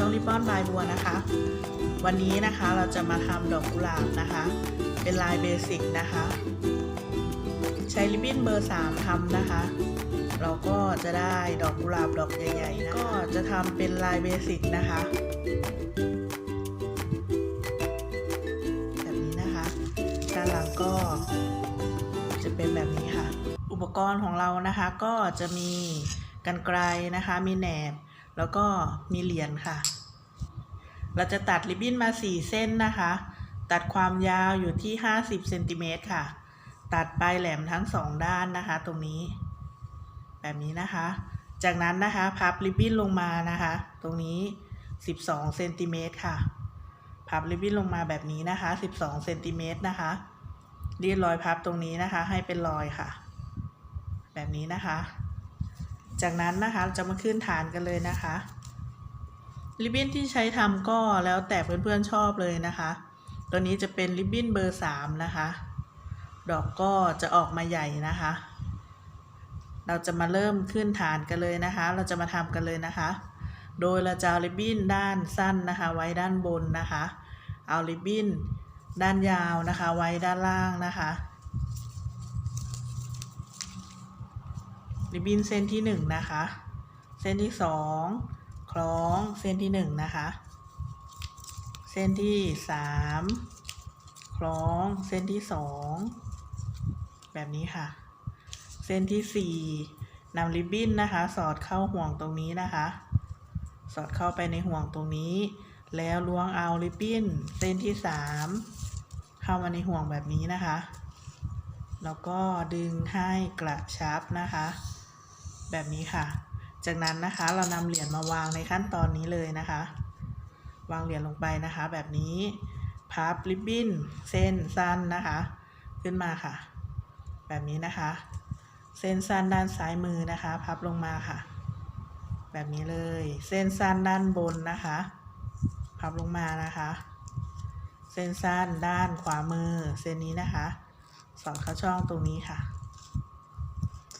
ช่องริบบอนบายบัวนะคะ วันนี้นะคะเราจะมาทำดอกกุหลาบนะคะ เป็นลายเบสิกนะคะ ใช้ริบบิ้นเบอร์ 3ทำนะคะ เราก็จะได้ดอกกุหลาบดอกใหญ่ๆนะก็จะทำเป็นลายเบสิกนะคะแบบนี้นะคะ ด้านหลังก็จะเป็นแบบนี้ค่ะ อุปกรณ์ของเรานะคะก็จะมีกันไกลนะคะ มีแหนบ แล้วก็มีเหรียญค่ะ เราจะตัดริบบิ้นมา 4 เส้นนะคะ ตัดความยาวอยู่ที่ 50เซนติเมตรค่ะ ตัดปลายแหลมทั้งสองด้านนะคะ ตรงนี้ แบบนี้นะคะ จากนั้นนะคะ พับริบบิ้นลงมานะคะ ตรงนี้ 12เซนติเมตรค่ะ พับริบบิ้นลงมาแบบนี้นะคะ 12เซนติเมตรนะคะเรียดรอยพับตรงนี้นะคะ ให้เป็นรอยค่ะ แบบนี้นะคะ จากนั้นนะคะจะมาขึ้นฐานกันเลยนะคะ ริบบิ้นที่ใช้ทำก็แล้วแต่เพื่อนๆชอบเลยนะคะ ตัวนี้จะเป็นริบบิ้นเบอร์ 3 นะคะ ดอกก็จะออกมาใหญ่นะคะ เราจะมาเริ่มขึ้นฐานกันเลยนะคะ เราจะมาทำกันเลยนะคะ โดยเราจะเอาริบบิ้นด้านสั้นนะคะ ไว้ด้านบนนะคะ เอาริบบิ้นด้านยาวนะคะ ไว้ด้านล่างนะคะริบบิ้นเส้นที่หนึ่งนะคะ เส้นที่สอง ล้องเส้นที่หนึ่งนะคะ เส้นที่สามคล้องเส้นที่สองแบบนี้ค่ะ เส้นที่สี่นำริบบิ้นนะคะ สอดเข้าห่วงตรงนี้นะคะ สอดเข้าไปในห่วงตรงนี้ แล้วล้วงเอาริบบิ้นเส้นที่สามเข้ามาในห่วงแบบนี้นะคะ แล้วก็ดึงให้กระชับนะคะ แบบนี้ค่ะ จากนั้นนะคะเรานำเหรียญมาวางในขั้นตอนนี้เลยนะคะ วางเหรียญลงไปนะคะ แบบนี้พับริบบิ้นเส้นสั้นนะคะ ขึ้นมาค่ะ แบบนี้นะคะ เส้นสั้นด้านซ้ายมือนะคะ พับลงมาค่ะ แบบนี้เลย เส้นสั้นด้านบนนะคะ พับลงมานะคะ เส้นสั้นด้านขวามือ เส้นนี้นะคะ สอดเข้าช่องตรงนี้ค่ะ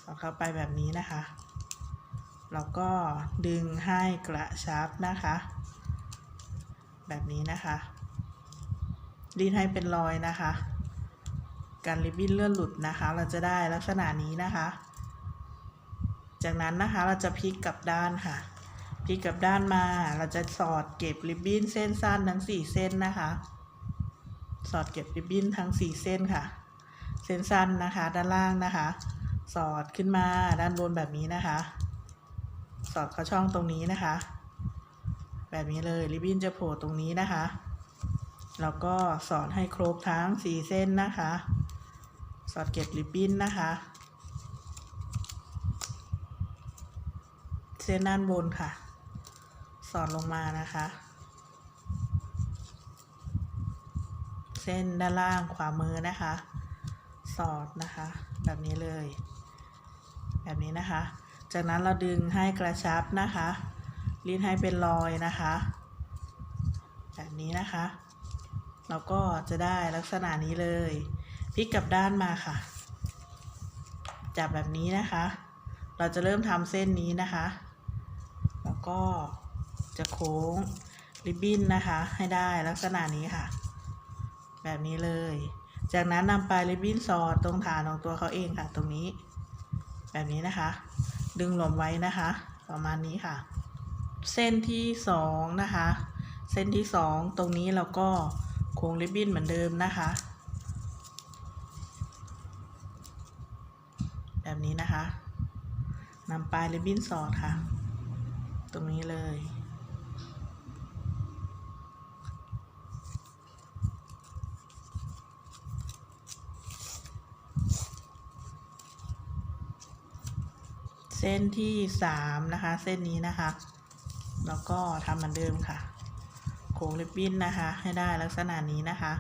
สอดเข้าไปแบบนี้นะคะ แล้วก็ดึงให้กระชับนะคะ แบบนี้นะคะรีดให้เป็นรอยนะคะ การริบบิ้นเลื่อนหลุดนะคะ เราจะได้ลักษณะนี้นะคะ จากนั้นนะคะเราจะพลิกกลับด้านค่ะพลิกกลับด้านมา เราจะสอดเก็บริบบิ้นเส้นสั้นทั้งสี่เส้นนะคะ สอดเก็บริบบิ้นทั้งสี่เส้นค่ะ เส้นสั้นนะคะ ด้านล่างนะคะ สอดขึ้นมาด้านบนแบบนี้นะคะ สอดเข้าช่องตรงนี้นะคะ แบบนี้เลยริบบิ้นจะโผล่ตรงนี้นะคะ แล้วก็สอดให้ครบทั้งสี่เส้นนะคะ สอดเก็บริบบิ้นนะคะ เส้นด้านบนค่ะ สอดลงมานะคะ เส้นด้านล่างขวามือนะคะ สอดนะคะ แบบนี้เลย แบบนี้นะคะ จากนั้นเราดึงให้กระชับนะคะรีดให้เป็นรอยนะคะ แบบนี้นะคะ เราก็จะได้ลักษณะนี้เลยพลิกกลับด้านมาค่ะ จับแบบนี้นะคะ เราจะเริ่มทำเส้นนี้นะคะ แล้วก็จะโค้งริบบิ้นนะคะ ให้ได้ลักษณะนี้ค่ะ แบบนี้เลย จากนั้นนำปลายริบบิ้นสอดตรงฐานของตัวเขาเองค่ะ ตรงนี้ แบบนี้นะคะ ดึงหลอมไว้นะคะ ประมาณนี้ค่ะ เส้นที่สองนะคะ เส้นที่สองตรงนี้เราก็โค้งริบบิ้นเหมือนเดิมนะคะ แบบนี้นะคะนำปลายริบบิ้นสอดค่ะ ตรงนี้เลย ส้นที่สามนะคะ เส้นนี้นะคะ แล้วก็ทำเหมือนเดิมค่ะ โค้งริบบิ้นนะคะ ให้ได้ลักษณะนี้นะคะ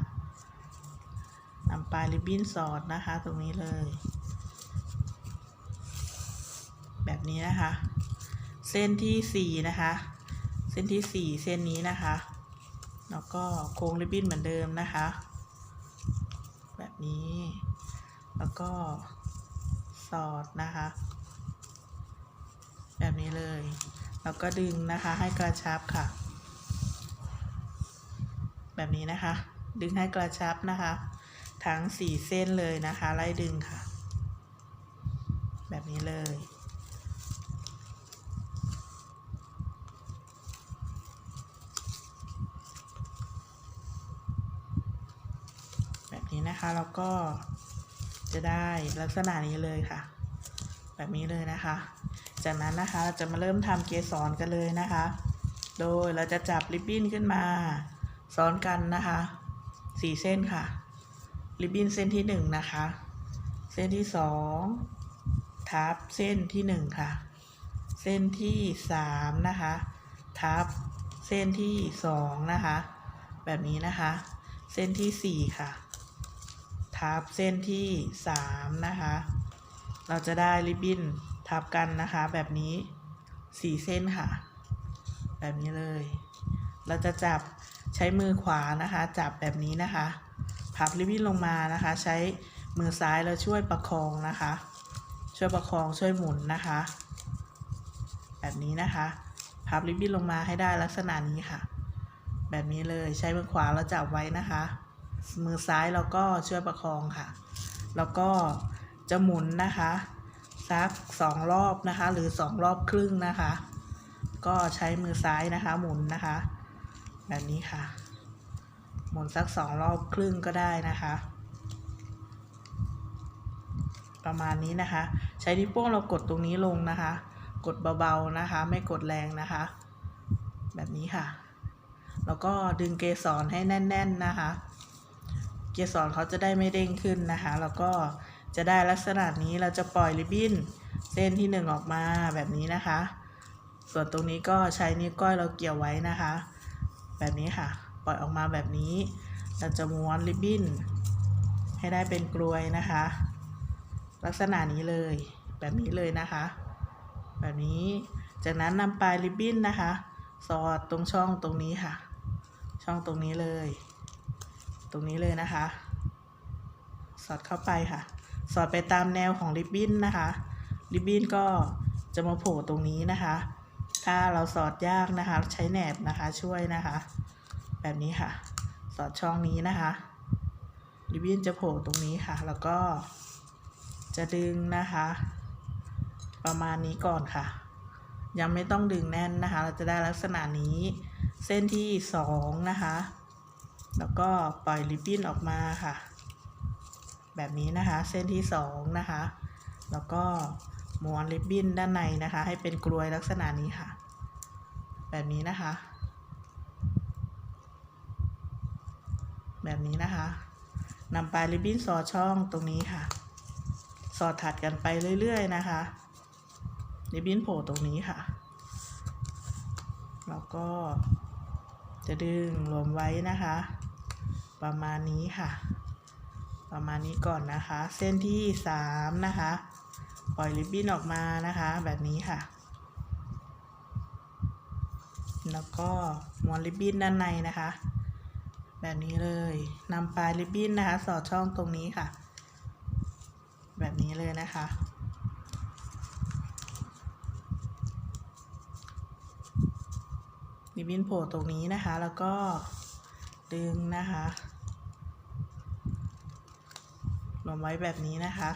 นำปลายริบบิ้นสอดนะคะ ตรงนี้เลย แบบนี้นะคะ เส้นที่สี่นะคะ เส้นที่สี่เส้นนี้นะคะ แล้วก็โค้งริบบิ้นเหมือนเดิมนะคะ แบบนี้ แล้วก็สอดนะคะ แบบนี้เลย แล้วก็ดึงนะคะให้กระชับค่ะ แบบนี้นะคะ ดึงให้กระชับนะคะ ทั้งสี่เส้นเลยนะคะ ไล่ดึงค่ะ แบบนี้เลยแบบนี้นะคะแล้วก็จะได้ลักษณะนี้เลยค่ะ แบบนี้เลยนะคะ จากนั้นนะคะเราจะมาเริ่มทำเกสรกันเลยนะคะ โดยเราจะจับริบบิ้นขึ้นมา ซ้อนกันนะคะสี่เส้นค่ะ ริบบิ้นเส้นที่หนึ่งนะคะ เส้นที่สองทับเส้นที่หนึ่งค่ะ เส้นที่สามนะคะ ทับเส้นที่สองนะคะ แบบนี้นะคะ เส้นที่สี่ค่ะ ทับเส้นที่สามนะคะ เราจะได้ริบบิ้น ทับกันนะคะ แบบนี้สี่เส้นค่ะ แบบนี้เลย เราจะจับใช้มือขวานะคะ จับแบบนี้นะคะพับริบบิ้นลงมานะคะ ใช้มือซ้ายเราช่วยประคองนะคะ ช่วยประคองช่วยหมุนนะคะ แบบนี้นะคะพับริบบิ้นลงมาให้ได้ลักษณะนี้ค่ะ แบบนี้เลยใช้มือขวาเราจับไว้นะคะ มือซ้ายเราก็ช่วยประคองค่ะ แล้วก็จะหมุนนะคะ สักสองรอบนะคะ หรือสองรอบครึ่งนะคะ ก็ใช้มือซ้ายนะคะหมุนนะคะ แบบนี้ค่ะ หมุนสักสองรอบครึ่งก็ได้นะคะ ประมาณนี้นะคะ ใช้นิ้วโป้งเรากดตรงนี้ลงนะคะ กดเบาๆนะคะ ไม่กดแรงนะคะ แบบนี้ค่ะ แล้วก็ดึงเกสรให้แน่น ๆนะคะ เกสรเขาจะได้ไม่เด้งขึ้นนะคะ แล้วก็ จะได้ลักษณะนี้เราจะปล่อยริบบิ้นเส้นที่หนึ่งออกมาแบบนี้นะคะ ส่วนตรงนี้ก็ใช้นิ้วก้อยเราเกี่ยวไว้นะคะ แบบนี้ค่ะ ปล่อยออกมาแบบนี้ เราจะม้วนริบบิ้นให้ได้เป็นกลวยนะคะ ลักษณะนี้เลยแบบนี้เลยนะคะ แบบนี้จากนั้นนำปลายริบบิ้นนะคะ สอดตรงช่องตรงนี้ค่ะ ช่องตรงนี้เลย ตรงนี้เลยนะคะ สอดเข้าไปค่ะ สอดไปตามแนวของริบบิ้นนะคะริบบิ้นก็จะมาโผล่ตรงนี้นะคะ ถ้าเราสอดยากนะคะ ใช้แหนบนะคะช่วยนะคะ แบบนี้ค่ะ สอดช่องนี้นะคะริบบิ้นจะโผล่ตรงนี้ค่ะ แล้วก็จะดึงนะคะ ประมาณนี้ก่อนค่ะ ยังไม่ต้องดึงแน่นนะคะ เราจะได้ลักษณะนี้เส้นที่สองนะคะ แล้วก็ปล่อยริบบิ้นออกมาค่ะ แบบนี้นะคะ เส้นที่สองนะคะ แล้วก็ม้วนริบบิ้นด้านในนะคะ ให้เป็นกลวยลักษณะนี้ค่ะ แบบนี้นะคะ แบบนี้นะคะนำปลายริบบิ้นสอดช่องตรงนี้ค่ะ สอดถัดกันไปเรื่อยๆนะคะริบบิ้นโผล่ตรงนี้ค่ะ แล้วก็จะดึงรวมไว้นะคะ ประมาณนี้ค่ะ ประมาณนี้ก่อนนะคะ เส้นที่สามนะคะ ปล่อยริบบิ้นออกมานะคะ แบบนี้ค่ะ แล้วก็ม้วนริบบิ้นด้านในนะคะ แบบนี้เลยนำปลายริบบิ้นนะคะ สอดช่องตรงนี้ค่ะ แบบนี้เลยนะคะริบบิ้นโผล่ตรงนี้นะคะ แล้วก็ดึงนะคะ รวมไว้แบบนี้นะคะ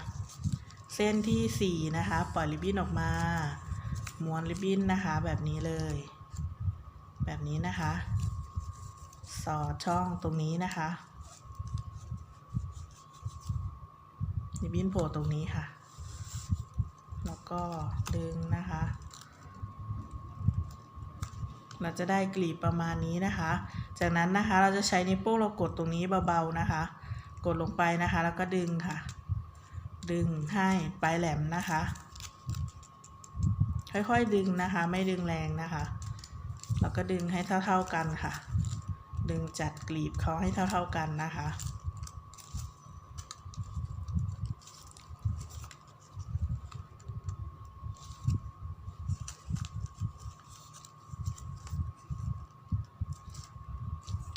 เส้นที่สี่นะคะ ปล่อยริบบิ้นออกมา ม้วนริบบิ้นนะคะ แบบนี้เลย แบบนี้นะคะ สอดช่องตรงนี้นะคะริบบิ้นโผล่ตรงนี้ค่ะ แล้วก็ดึงนะคะ เราจะได้กลีบประมาณนี้นะคะ จากนั้นนะคะเราจะใช้นิ้วโป้งเรากดตรงนี้เบาๆนะคะ กดลงไปนะคะ แล้วก็ดึงค่ะ ดึงให้ปลายแหลมนะคะ ค่อยๆดึงนะคะ ไม่ดึงแรงนะคะ แล้วก็ดึงให้เท่าๆกันค่ะ ดึงจัดกลีบเขาให้เท่าๆกันนะคะ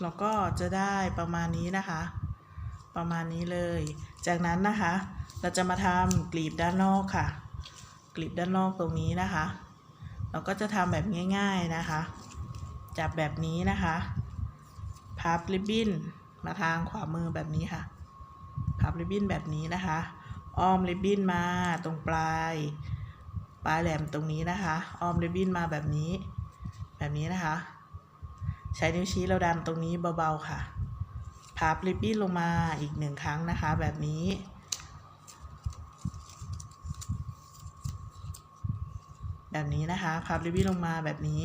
เราก็จะได้ประมาณนี้นะคะ ประมาณนี้เลย จากนั้นนะคะ เราจะมาทำกลีบด้านนอกค่ะ กลีบด้านนอกตรงนี้นะคะ เราก็จะทำแบบง่ายๆนะคะ จับแบบนี้นะคะ พับริบบิ้นมาทางขวามือแบบนี้ค่ะ พับริบบิ้นแบบนี้นะคะ อ้อมริบบิ้นมาตรงปลาย ปลายแหลมตรงนี้นะคะ อ้อมริบบิ้นมาแบบนี้ แบบนี้นะคะ ใช้นิ้วชี้เราดันตรงนี้เบาๆค่ะ พับริบบิ้นลงมาอีกหนึ่งครั้งนะคะ แบบนี้ แบบนี้นะคะ พับริบบิ้นลงมาแบบนี้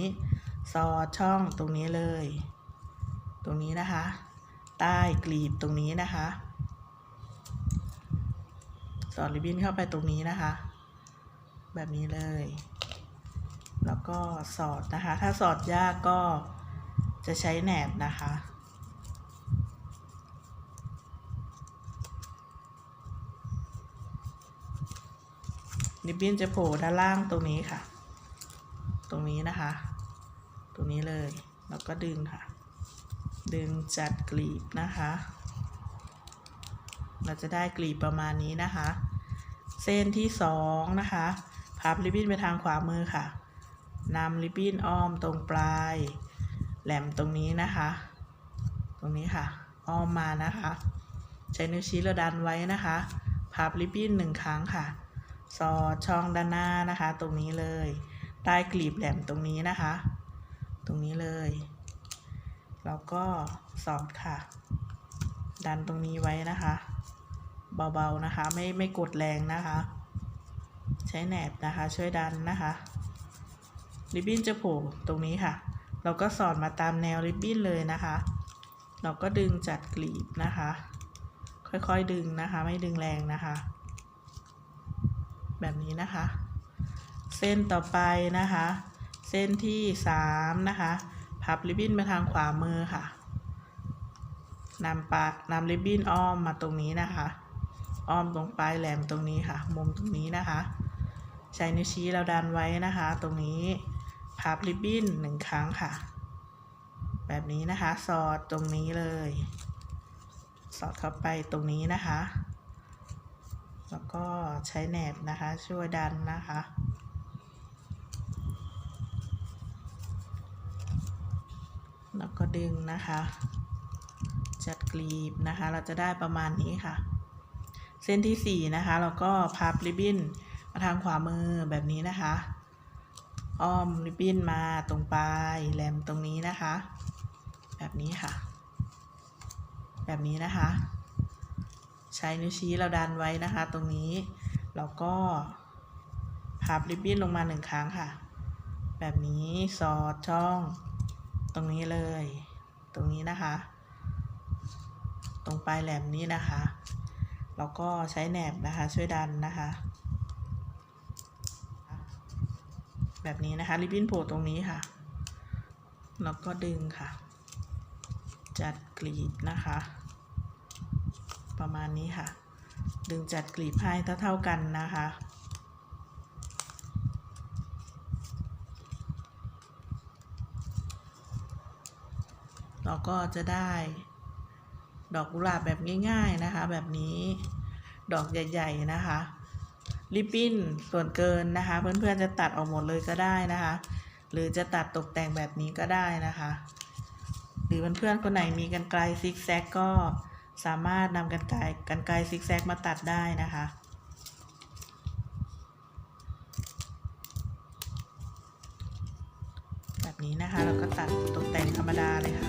สอดช่องตรงนี้เลย ตรงนี้นะคะ ใต้กลีบตรงนี้นะคะ สอดริบบิ้นเข้าไปตรงนี้นะคะ แบบนี้เลย แล้วก็สอดนะคะ ถ้าสอดยากก็จะใช้แหนบนะคะ ริบบิ้นจะโผล่ด้านล่างตรงนี้ค่ะ ตรงนี้นะคะ ตรงนี้เลย แล้วก็ดึงค่ะ ดึงจัดกลีบนะคะ เราจะได้กลีบประมาณนี้นะคะ เส้นที่สองนะคะพับริบบิ้นไปทางขวามือค่ะนำริบบิ้นอ้อมตรงปลาย แหลมตรงนี้นะคะ ตรงนี้ค่ะ อ้อมมานะคะ ใช้นิ้วชี้เราดันไว้นะคะ พับริบบิ้นหนึ่งครั้งค่ะ สอดช่องด้านหน้านะคะ ตรงนี้เลย ใต้กลีบแหลมตรงนี้นะคะ ตรงนี้เลยแล้วก็สอดค่ะ ดันตรงนี้ไว้นะคะ เบาๆนะคะไม่ไม่กดแรงนะคะ ใช้แหนบนะคะช่วยดันนะคะริบบิ้นจะโผล่ตรงนี้ค่ะ เราก็สอดมาตามแนวริบบิ้นเลยนะคะ เราก็ดึงจัดกลีบนะคะ ค่อยๆดึงนะคะ ไม่ดึงแรงนะคะ แบบนี้นะคะ เส้นต่อไปนะคะ เส้นที่สามนะคะ พับริบบิ้นมาทางขวามือค่ะนำปานำริบบิ้นอ้อมมาตรงนี้นะคะ อ้อมตรงปลายแหลมตรงนี้ค่ะ มุมตรงนี้นะคะ ใช้นิ้วชี้เราดันไว้นะคะ ตรงนี้พับริบบิ้นหนึ่งครั้งค่ะ แบบนี้นะคะ สอดตรงนี้เลย สอดเข้าไปตรงนี้นะคะ แล้วก็ใช้แหนบนะคะ ช่วยดันนะคะ แล้วก็ดึงนะคะ จัดกลีบนะคะ เราจะได้ประมาณนี้ค่ะ เส้นที่สี่นะคะเราก็พับริบบิ้นมาทางขวามือแบบนี้นะคะ อ้อมริบบิ้นมาตรงปลายแหลมตรงนี้นะคะ แบบนี้ค่ะ แบบนี้นะคะ ใช้นิ้วชี้เราดันไว้นะคะ ตรงนี้แล้วก็พับริบบิ้นลงมาหนึ่งครั้งค่ะ แบบนี้สอดช่อง ตรงนี้เลย ตรงนี้นะคะ ตรงปลายแหลมนี้นะคะแล้วก็ใช้แหนบนะคะช่วยดันนะคะ แบบนี้นะคะริบบิ้นโผล่ตรงนี้ค่ะแล้วก็ดึงค่ะ จัดกลีบนะคะ ประมาณนี้ค่ะ ดึงจัดกลีบให้เท่าๆกันนะคะเราก็จะได้ดอกกุหลาบแบบง่าย ๆนะคะ แบบนี้ดอกใหญ่ ๆ นะคะริบบิ้นส่วนเกินนะคะ เพื่อนๆจะตัดออกหมดเลยก็ได้นะคะ หรือจะตัดตกแต่งแบบนี้ก็ได้นะคะ หรือเพื่อนๆคนไหนมีกันไกลซิกแซกก็ สามารถนำกันไกลกันไกลซิกแซกมาตัดได้นะคะแบบนี้นะคะ เราก็ตัดตกแต่งธรรมดาเลยค่ะ